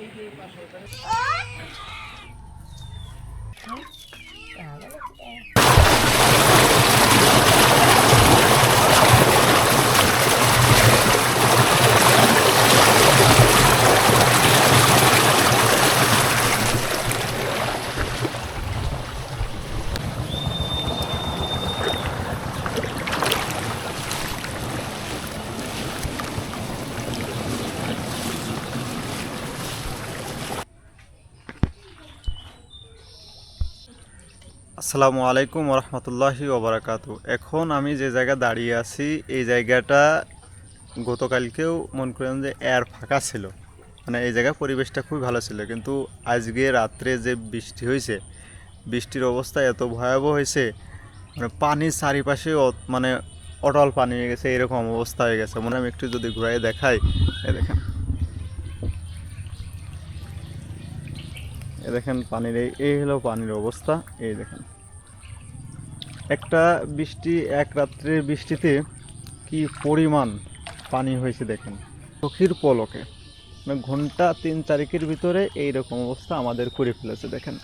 এই যে পাশে আসসালামু আলাইকুম রহমতুল্লাহি ওবরাকাত এখন আমি যে জায়গা দাঁড়িয়ে আছি, এই জায়গাটা গতকালকেও মনে করেন যে এর ফাঁকা ছিল। মানে এই জায়গার পরিবেশটা খুবই ভালো ছিল। কিন্তু আজকে রাত্রে যে বৃষ্টি হয়েছে, বৃষ্টির অবস্থা এত ভয়াবহ হয়েছে মানে পানির চারিপাশে মানে অটল পানি হয়ে গেছে, এরকম অবস্থা হয়ে গেছে। মনে আমি একটু যদি ঘুরাই দেখাই এ দেখেন। এ দেখেন পানির এই এই হলো পানির অবস্থা, এই দেখেন। একটা বৃষ্টি, এক রাত্রে বৃষ্টিতে কি পরিমাণ পানি হয়েছে দেখেন। চোখের পলকে। মানে ঘণ্টা তিন তারিখের ভিতরে এই রকম অবস্থা আমাদের করে ফেলেছে, দেখেন।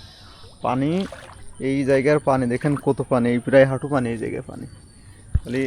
পানি, এই জায়গার পানি, দেখেন কত পানি, এই প্রায় হাঁটু পানি, এই জায়গায় পানি। খালি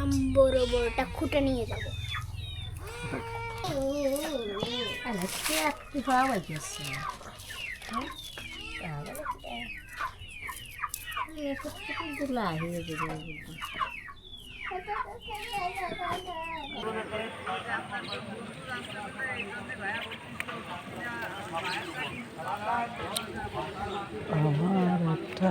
আমি বড় বড়টা খুঁটে নিয়ে যাব। আজকে একটু পাওয়া গেছে আমার একটা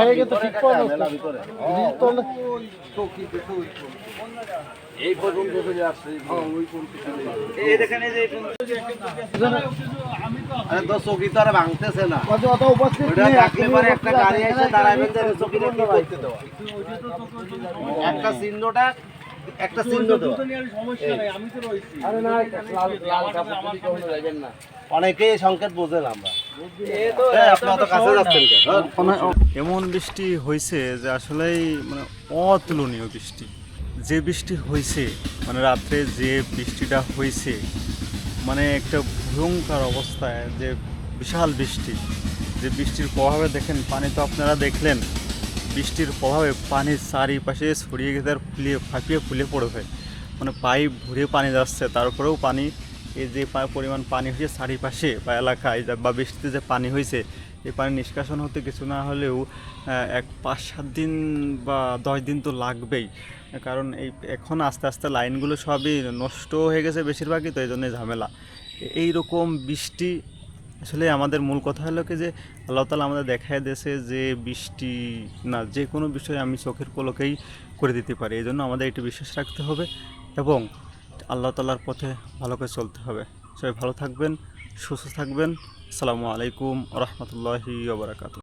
হয়ে গেছে ঠিক পাবো এই পর্যন্ত চলে আসছে আরে তো চৌকি তো আর ভাঙতেছে না। অত উপস্থিত নেই, থাকলে পরে একটা গাড়ি আছে। এসে দাঁড়াবেন যে কি করতে দেওয়া একটা চিহ্নটা একটা চিহ্ন দেওয়া। অনেকেই সংকেত বোঝেন আমরা। এমন বৃষ্টি হয়েছে যে আসলেই মানে অতুলনীয় বৃষ্টি। যে বৃষ্টি হয়েছে মানে রাত্রে যে বৃষ্টিটা হয়েছে মানে একটা ভয়ঙ্কর অবস্থায় যে বিশাল বৃষ্টি। যে বৃষ্টির প্রভাবে দেখেন পানি তো আপনারা দেখলেন বৃষ্টির প্রভাবে পানির চারিপাশে ছড়িয়ে গেছে আর ফুলিয়ে ফাঁপিয়ে ফুলে পড়েছে মানে পাইপ ভরে পানি যাচ্ছে তারপরেও পানি। এই যে পরিমাণ পানি হয়েছে চারিপাশে বা এলাকায় বা বৃষ্টিতে যে পানি হয়েছে, এই পানি নিষ্কাশন হতে কিছু না হলেও এক পাঁচ সাত দিন বা দশ দিন তো লাগবেই। কারণ এই এখন আস্তে আস্তে লাইনগুলো সবই নষ্ট হয়ে গেছে বেশিরভাগই, তো এই জন্য ঝামেলা। এই রকম বৃষ্টি আসলে আমাদের মূল কথা হলো কি যে, আল্লাহ তালা আমাদের দেখায় দেশে যে বৃষ্টি না, যে কোনো বিষয় আমি চোখের পলকেই করে দিতে পারি। এই জন্য আমাদের একটু বিশ্বাস রাখতে হবে এবং আল্লাহ তালার পথে ভালো করে চলতে হবে। সবাই ভালো থাকবেন, সুস্থ থাকবেন। আসসালামু আলাইকুম রহমতুল্লাহি ওবরাকাতু